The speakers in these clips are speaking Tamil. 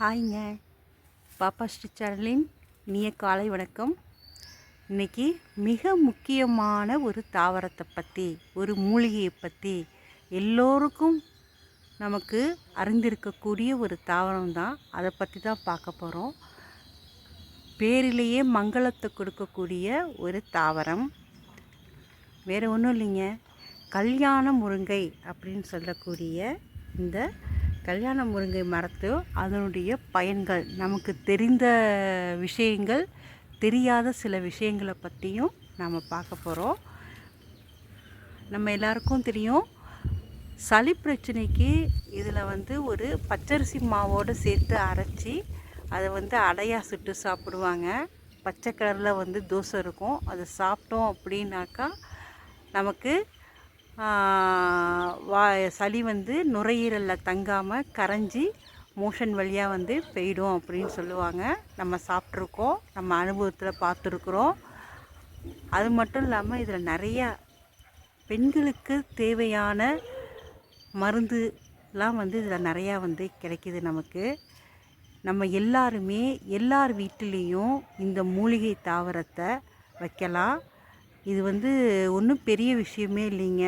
ஹாய்ங்க பாப்பா ஸ்ரீ சேனலின் இனிய காலை வணக்கம். இன்னைக்கு மிக முக்கியமான ஒரு தாவரத்தை பற்றி ஒரு மூலிகையை பற்றி எல்லோருக்கும் நமக்கு அறிந்திருக்கக்கூடிய ஒரு தாவரம் தான். அதை பற்றி தான் பார்க்க போகிறோம் பேரிலேயே மங்களத்தை கொடுக்கக்கூடிய ஒரு தாவரம். வேறு ஒன்றும் இல்லைங்க. கல்யாண முருங்கை அப்படின்னு சொல்லக்கூடிய இந்த கல்யாண முருங்கை மரத்து அதனுடைய பயன்கள் நமக்கு தெரிந்த விஷயங்கள் தெரியாத சில விஷயங்களை பற்றியும் நாம் பார்க்க போகிறோம் நம்ம எல்லாருக்கும் தெரியும் சளி பிரச்சனைக்கு இதில் வந்து ஒரு பச்சரிசி மாவோடு சேர்த்து அரைச்சி அதை வந்து அடையாக சுட்டு சாப்பிடுவாங்க. பச்சை கலரில் வந்து தோசை இருக்கும். அதை சாப்பிட்டோம் அப்படின்னாக்கா நமக்கு வா சளி வந்து நுரையீரலில் தங்காமல் கரைஞ்சி மோஷன் வழியாக வந்து போயிடும் அப்படின்னு சொல்லுவாங்க. நம்ம சாப்பிட்ருக்கோம் நம்ம அனுபவத்தில் பார்த்துருக்குறோம். அது மட்டும் இல்லாமல் இதில் நிறையா பெண்களுக்கு தேவையான மருந்துலாம் வந்து இதில் நிறையா வந்து கிடைக்கிது நமக்கு. நம்ம எல்லாருமே எல்லார் வீட்டிலையும் இந்த மூலிகை தாவரத்தை வைக்கலாம். இது வந்து ஒன்றும் பெரிய விஷயமே இல்லைங்க.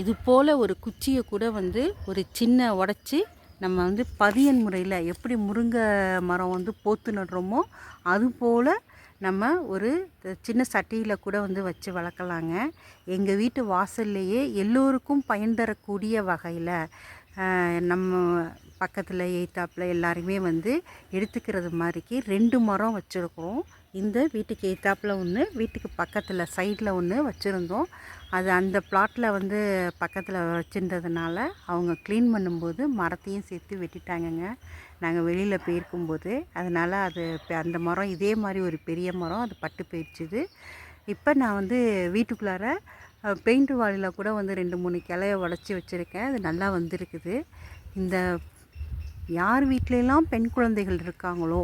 இது போல் ஒரு குச்சியை கூட வந்து ஒரு சின்ன உடச்சி நம்ம வந்து பதியன் முறையில் எப்படி முருங்கை மரம் வந்து போத்து நடுறோமோ அதுபோல் நம்ம ஒரு சின்ன சட்டியில் கூட வந்து வச்சு வளர்க்கலாங்க. எங்கள் வீட்டு வாசல்லையே எல்லோருக்கும் பயன் தரக்கூடிய வகையில் நம்ம பக்கத்தில் எய்த்தாப்பில் எல்லாருமே வந்து எடுத்துக்கிறது மாதிரிக்கு ரெண்டு மரம் வச்சுருக்கோம் இந்த வீட்டுக்கு எய்த்தாப்பில் ஒன்று வீட்டுக்கு பக்கத்தில் சைடில் ஒன்று வச்சுருந்தோம். அது அந்த பிளாட்டில் வந்து பக்கத்தில் வச்சுருந்ததுனால அவங்க க்ளீன் பண்ணும்போது மரத்தையும் சேர்த்து வெட்டிட்டாங்கங்க. நாங்கள் வெளியில் போயிருக்கும்போது. அதனால் அது அந்த மரம் இதே மாதிரி ஒரு பெரிய மரம். அது பட்டு போயிடுச்சுது. இப்போ நான் வந்து வீட்டுக்குள்ளார பெயிண்ட் வாளியில் கூட வந்து ரெண்டு மூணு கிளைய உடச்சி வச்சுருக்கேன். அது நல்லா வந்திருக்குது. இந்த யார் வீட்லலாம் பெண் குழந்தைகள் இருக்காங்களோ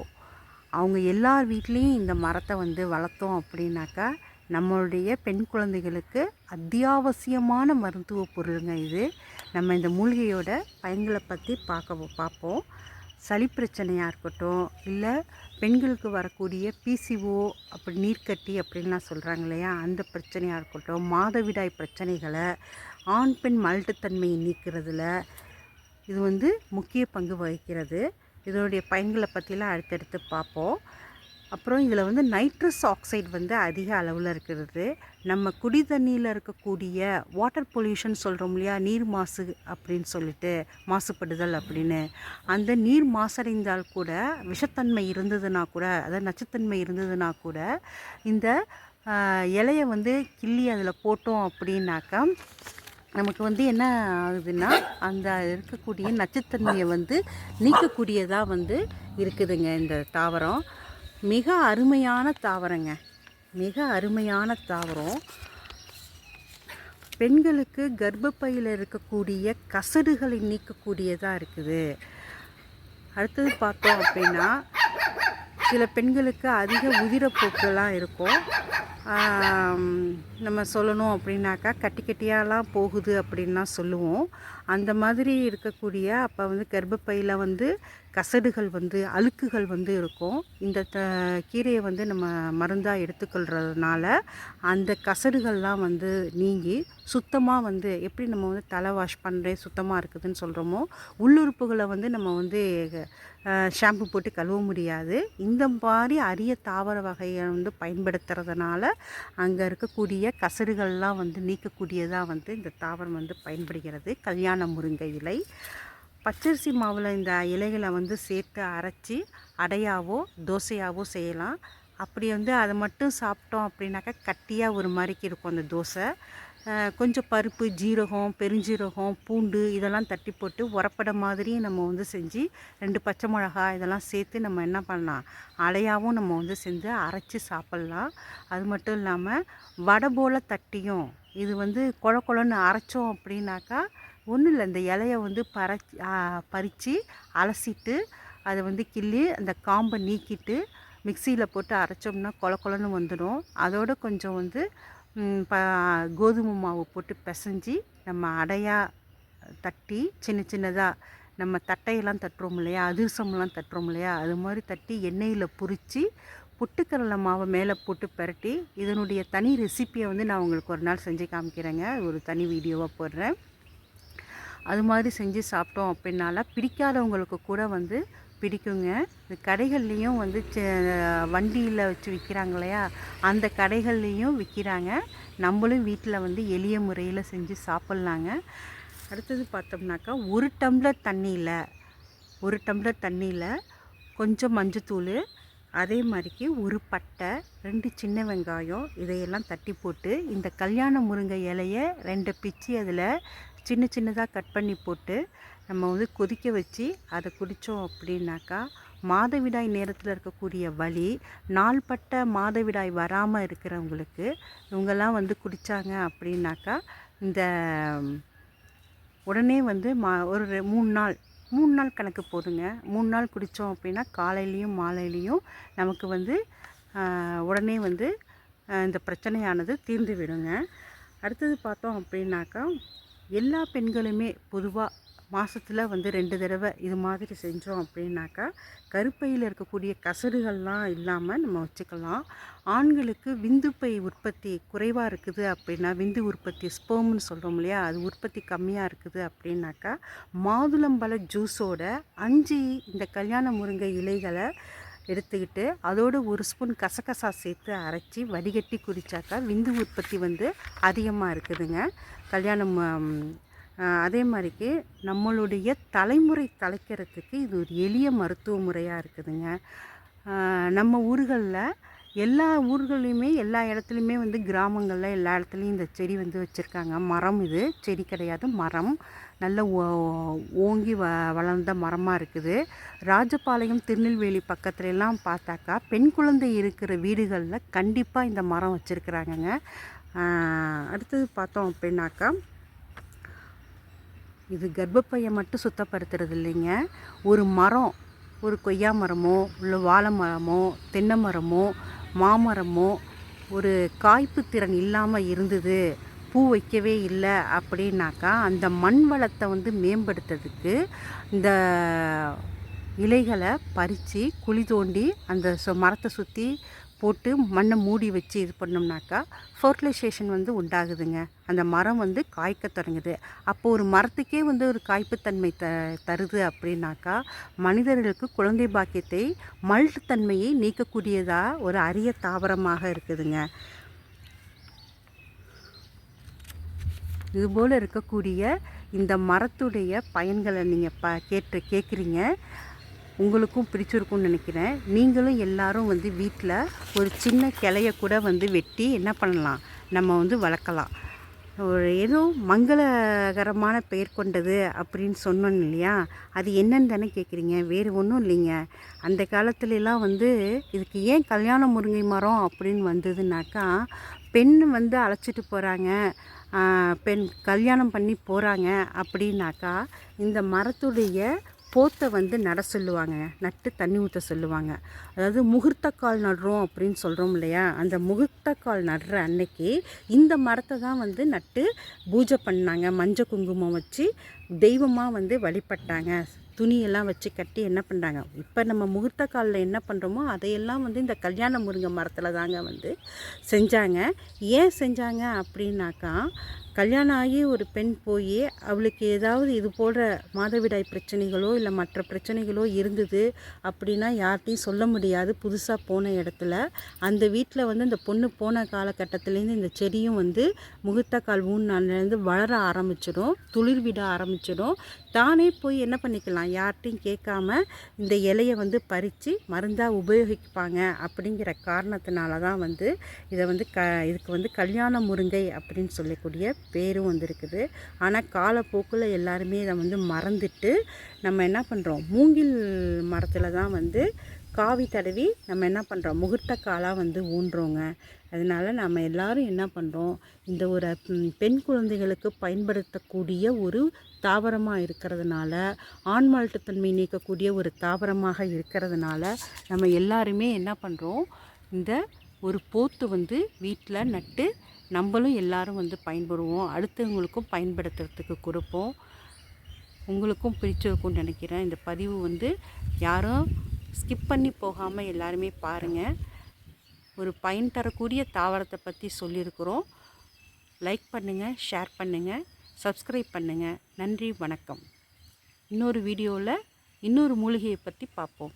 அவங்க எல்லார் வீட்லேயும் இந்த மரத்தை வந்து வளர்த்தோம் அப்படின்னாக்கா நம்மளுடைய பெண் குழந்தைகளுக்கு அத்தியாவசியமான மருத்துவ பொருளுங்க இது. நம்ம இந்த மூலிகையோட பயன்களை பற்றி பார்க்க பார்ப்போம். சளி பிரச்சனையாக இருக்கட்டும் இல்லை பெண்களுக்கு வரக்கூடிய பிசிஓ அப்படி நீர்க்கட்டி அப்படின்லாம் சொல்கிறாங்க இல்லையா? அந்த பிரச்சனையாக இருக்கட்டும் மாதவிடாய் பிரச்சனைகளை ஆண் பெண் மலட்டுத்தன்மையை நீக்கிறதுல இது வந்து முக்கிய பங்கு வகிக்கிறது. இதனுடைய பயன்களை பற்றிலாம் அடுத்தடுத்து பார்ப்போம். அப்புறம் இதில் வந்து நைட்ரஸ் ஆக்சைடு வந்து அதிக அளவில் இருக்கிறது. நம்ம குடி தண்ணியில் இருக்கக்கூடிய வாட்டர் பொல்யூஷன் சொல்கிறோம் இல்லையா? நீர் மாசு அப்படின்னு சொல்லிட்டு மாசுபடுதல் அப்படின்னு. அந்த நீர் மாசடைந்தால் கூட விஷத்தன்மை இருந்ததுன்னா கூட அதாவது நச்சுத்தன்மை இருந்ததுன்னா கூட இந்த இலையை வந்து கிள்ளி அதில் போட்டோம் அப்படின்னாக்கா நமக்கு வந்து என்ன ஆகுதுன்னா அந்த இருக்கக்கூடிய நச்சுத்தன்மையை வந்து நீக்கக்கூடியதாக வந்து இருக்குதுங்க இந்த தாவரம். மிக அருமையான தாவரங்க. மிக அருமையான தாவரம். பெண்களுக்கு கர்ப்பப்பையில் இருக்கக்கூடிய கசடுகளை நீக்கக்கூடியதாக இருக்குது. அடுத்தது பார்த்தோம் அப்படின்னா சில பெண்களுக்கு அதிக உதிரப்போக்கெல்லாம் இருக்கும். நம்ம சொல்லணும் அப்படின்னாக்கா கட்டி கட்டியாலாம் போகுது அப்படின்லாம் சொல்லுவோம். அந்த மாதிரி இருக்கக்கூடிய அப்போ வந்து கர்ப்பப்பையில் வந்து கசடுகள் வந்து அழுக்குகள் வந்து இருக்கும். இந்த த கீரையை வந்து நம்ம மருந்தாக எடுத்துக்கொள்கிறதுனால அந்த கசடுகள்லாம் வந்து நீங்கி சுத்தமாக வந்து எப்படி நம்ம வந்து தலை வாஷ் பண்ணுறேன் சுத்தமாக இருக்குதுன்னு சொல்கிறோமோ உள்ளுறுப்புகளை வந்து நம்ம வந்து ஷாம்பு போட்டு கழுவ முடியாது. இந்த மாதிரி அரிய தாவர வகையை வந்து பயன்படுத்துறதுனால அங்கே இருக்கக்கூடிய கசடுகள்லாம் வந்து நீக்கக்கூடியதாக வந்து இந்த தாவரம் வந்து பயன்படுகிறது. கல்யாண முருங்கை இலை. பச்சரிசி மாவில் இந்த இலைகளை வந்து சேர்த்து அரைச்சி அடையாவோ தோசையாவோ செய்யலாம். அப்படி வந்து அதை மட்டும் சாப்பிட்டோம் அப்படின்னாக்கா கட்டியாக ஒரு மாதிரிக்கு இருக்கும் அந்த தோசை. கொஞ்சம் பருப்பு ஜீரகம் பெருஞ்சீரகம் பூண்டு இதெல்லாம் தட்டி போட்டு உரப்பட மாதிரியும் நம்ம வந்து செஞ்சு ரெண்டு பச்சை மிளகா இதெல்லாம் சேர்த்து நம்ம என்ன பண்ணலாம்? அலையாகவும் நம்ம வந்து செஞ்சு அரைச்சி சாப்பிட்லாம். அது மட்டும் இல்லாமல் வடை போல் தட்டியும் இது வந்து குழ குழன்னு அரைச்சோம் அப்படின்னாக்கா ஒன்றும் இல்லை. இந்த இலையை வந்து பறச்சி பறித்து அலசிட்டு அதை வந்து கிள்ளி அந்த காம்பை நீக்கிட்டு மிக்சியில் போட்டு அரைச்சோம்னா கொல கொலன்னு வந்துடும். அதோடு கொஞ்சம் வந்து கோதுமை மாவு போட்டு பிசைஞ்சி நம்ம அடையாக தட்டி சின்ன சின்னதாக நம்ம தட்டையெல்லாம் தட்டுறோம் இல்லையா? அதிரசம்லாம் தட்டுறோம் இல்லையா? அது மாதிரி தட்டி எண்ணெயில் பொரித்து பொட்டுக்கடலை மாவை மேலே போட்டு பிரட்டி இதனுடைய தனி ரெசிப்பியை வந்து நான் உங்களுக்கு ஒரு நாள் செஞ்சு காமிக்கிறேங்க. ஒரு தனி வீடியோவாக போடுறேன். அது மாதிரி செஞ்சு சாப்பிட்டோம் அப்படின்னால பிடிக்காதவங்களுக்கு கூட வந்து பிடிக்குங்க. இந்த கடைகள்லேயும் வந்து வண்டியில் வச்சு விற்கிறாங்க இல்லையா? அந்த கடைகள்லேயும் விற்கிறாங்க நம்மளும் வீட்டில் வந்து எளிய முறையில் செஞ்சு சாப்பிட்லாங்க. அடுத்தது பார்த்தோம்னாக்கா ஒரு டம்ளர் தண்ணியில் ஒரு டம்ளர் தண்ணியில் கொஞ்சம் மஞ்சத்தூள் அதே மாதிரிக்கு ஒரு பட்டை ரெண்டு சின்ன வெங்காயம் இதையெல்லாம் தட்டி போட்டு இந்த கல்யாண முருங்கை இலையை ரெண்டு பிச்சு அதில் சின்ன சின்னதாக கட் பண்ணி போட்டு நம்ம வந்து கொதிக்க வச்சு அதை குடித்தோம் அப்படின்னாக்கா மாதவிடாய் நேரத்தில் இருக்கக்கூடிய வலி நாள்பட்ட மாதவிடாய் வராமல் இருக்கிறவங்களுக்கு இவங்கெல்லாம் வந்து குடித்தாங்க அப்படின்னாக்கா இந்த உடனே வந்து மா ஒரு மூணு நாள் மூணு நாள் கணக்கு போதுங்க. மூணு நாள் குடித்தோம் அப்படின்னா காலையிலையும் மாலையிலையும் நமக்கு வந்து உடனே வந்து இந்த பிரச்சனையானது தீர்ந்து விடுங்க. அடுத்தது பார்த்தோம் அப்படின்னாக்கா எல்லா பெண்களுமே பொதுவாக மாதத்தில் வந்து ரெண்டு தடவை இது மாதிரி செஞ்சோம் அப்படின்னாக்கா கருப்பையில் இருக்கக்கூடிய கசடுகள்லாம் இல்லாமல் நம்ம வச்சுக்கலாம். ஆண்களுக்கு விந்துப்பை உற்பத்தி குறைவாக இருக்குது அப்படின்னா விந்து உற்பத்தி ஸ்போம்னு சொல்கிறோம் இல்லையா அது உற்பத்தி கம்மியாக இருக்குது அப்படின்னாக்கா மாதுளம்பழ ஜூஸோட அஞ்சு இந்த கல்யாண முருங்கை இலைகளை எடுத்துக்கிட்டு அதோடு ஒரு ஸ்பூன் கசகசா சேர்த்து அரைச்சி வடிகட்டி குடித்தாக்கா விந்து உற்பத்தி வந்து அதிகமாக இருக்குதுங்க. கல்யாணம் அதே மாதிரிக்கு நம்மளுடைய தலைமுறை தலைக்கிறதுக்கு இது ஒரு எளிய மருத்துவ முறையாக இருக்குதுங்க. நம்ம ஊர்களில் எல்லா ஊர்களையுமே எல்லா இடத்துலையுமே வந்து கிராமங்களில் எல்லா இடத்துலையும் இந்த செடி வந்து வச்சுருக்காங்க. மரம் இது. செடி கிடையாது. மரம். நல்ல ஓ- ஓங்கி வ வளர்ந்த மரமாக இருக்குது. ராஜபாளையம் திருநெல்வேலி பக்கத்துல எல்லாம் பார்த்தாக்கா பெண் குழந்தை இருக்கிற வீடுகளில் கண்டிப்பாக இந்த மரம் வச்சுருக்குறாங்கங்க. அடுத்தது பார்த்தோம் அப்படின்னாக்கா இது கர்ப்பப்பையை மட்டும் சுத்தப்படுத்துறது இல்லைங்க. ஒரு மரம் ஒரு கொய்யா மரமோ இல்லை வாழை மரமோ தென்னை மரமோ மாமரமோ ஒரு காய்ப்பு திறன் இல்லாமல் இருந்தது பூ வைக்கவே இல்லை அப்படின்னாக்கா அந்த மண் வளத்தை வந்து மேம்படுத்துறதுக்கு இந்த இலைகளை பறித்து குழி தோண்டி அந்த சு- மரத்தை சுற்றி போட்டு மண்ணை மூடி வச்சு இது பண்ணோம்னாக்கா ஃபர்டிலைசேஷன் வந்து உண்டாகுதுங்க. அந்த மரம் வந்து காய்க்க தொடங்குது. அப்போது ஒரு மரத்துக்கே வந்து ஒரு காய்ப்புத்தன்மை த தருது அப்படின்னாக்கா மனிதர்களுக்கு குழந்தை பாக்கியத்தை மல்ட்டுத்தன்மையை நீக்கக்கூடியதாக ஒரு அரிய தாவரமாக இருக்குதுங்க. இதுபோல் இருக்கக்கூடிய இந்த மரத்துடைய பயன்களை நீங்கள் ப கேட்டு கேட்குறீங்க உங்களுக்கும் பிடிச்சிருக்கும்னு நினைக்கிறேன். நீங்களும் எல்லாரும் வந்து வீட்டில் ஒரு சின்ன கிளைய கூட வந்து வெட்டி என்ன பண்ணலாம்? நம்ம வந்து வளர்க்கலாம். ஒரு ஏதோ மங்களகரமான பெயர் கொண்டது அப்படின்னு சொன்னோம் இல்லையா? அது என்னன்னு தானே கேட்குறீங்க வேறு ஒன்றும் இல்லைங்க. அந்த காலத்துலலாம் வந்து இதுக்கு ஏன் கல்யாண முருங்கை மரம் அப்படின்னு வந்ததுனாக்கா பெண் வந்து அழைச்சிட்டு போகிறாங்க பெண் கல்யாணம் பண்ணி போகிறாங்க அப்படின்னாக்கா இந்த மரத்துடைய போத்தை வந்து நட சொல்லுவாங்க நட்டு தண்ணி ஊற்ற சொல்லுவாங்க. அதாவது முகூர்த்தக்கால் நடுறோம் அப்படின்னு சொல்கிறோம் இல்லையா? அந்த முகூர்த்தக்கால் நடுற அன்னைக்கு இந்த மரத்தை தான் வந்து நட்டு பூஜை பண்ணாங்க. மஞ்சள் குங்குமம் வச்சு தெய்வமாக வந்து வழிபட்டாங்க. துணியெல்லாம் வச்சு கட்டி என்ன பண்ணுறாங்க இப்போ நம்ம முகூர்த்த காலில் என்ன பண்ணுறோமோ அதையெல்லாம் வந்து இந்த கல்யாண முருங்கை மரத்தில் தாங்க வந்து செஞ்சாங்க. ஏன் செஞ்சாங்க அப்படின்னாக்கா கல்யாணம் ஆகி ஒரு பெண் போய் அவளுக்கு ஏதாவது இது போன்ற மாதவிடாய் பிரச்சனைகளோ இல்லை மற்ற பிரச்சனைகளோ இருந்தது அப்படின்னா யார்கிட்டையும் சொல்ல முடியாது. புதுசாக போன இடத்துல. அந்த வீட்டில் வந்து இந்த பொண்ணு போன காலகட்டத்துலேருந்து இந்த செடியும் வந்து முகூர்த்தக்கால் மூணு நாள்லேருந்து வளர ஆரம்பிச்சிடும். துளிர் விட ஆரம்பிச்சிடும். தானே போய் என்ன பண்ணிக்கலாம்? யார்கிட்டையும் கேட்காம இந்த இலையை வந்து பறித்து மருந்தாக உபயோகிப்பாங்க அப்படிங்கிற காரணத்தினால தான் வந்து இதை வந்து க இதுக்கு வந்து கல்யாண முருங்கை அப்படின்னு சொல்லக்கூடிய பேரும் வந்திருக்குது. ஆனால் காலப்போக்கில் எல்லாருமே இதை வந்து மறந்துட்டு நம்ம என்ன பண்ணுறோம் மூங்கில் மரத்தில் தான் வந்து காவி தடவி நம்ம என்ன பண்ணுறோம் முகூர்த்த காலாக வந்து ஊன்றோங்க. அதனால் நம்ம எல்லாரும் என்ன பண்ணுறோம் இந்த ஒரு பெண் குழந்தைகளுக்கு பயன்படுத்தக்கூடிய ஒரு தாவரமாக இருக்கிறதுனால ஆண்மால்ட்டுத்தன்மை நீக்கக்கூடிய ஒரு தாவரமாக இருக்கிறதுனால நம்ம எல்லாருமே என்ன பண்ணுறோம் இந்த ஒரு போத்து வந்து வீட்டில் நட்டு நம்மளும் எல்லாரும் வந்து பயன்படுவோம். அடுத்தவங்களுக்கும் பயன்படுத்துறதுக்கு கொடுப்போம். உங்களுக்கும் பிடிச்சிருக்கும்னு நினைக்கிறேன். இந்த பதிவு வந்து யாரும் ஸ்கிப் பண்ணி போகாமல் எல்லாருமே பாருங்கள் ஒரு பயன் தரக்கூடிய தாவரத்தை பற்றி சொல்லியிருக்கிறோம். லைக் பண்ணுங்கள் ஷேர் பண்ணுங்கள் சப்ஸ்கிரைப் பண்ணுங்கள் நன்றி வணக்கம். இன்னொரு வீடியோவில் இன்னொரு மூலிகையை பற்றி பார்ப்போம்.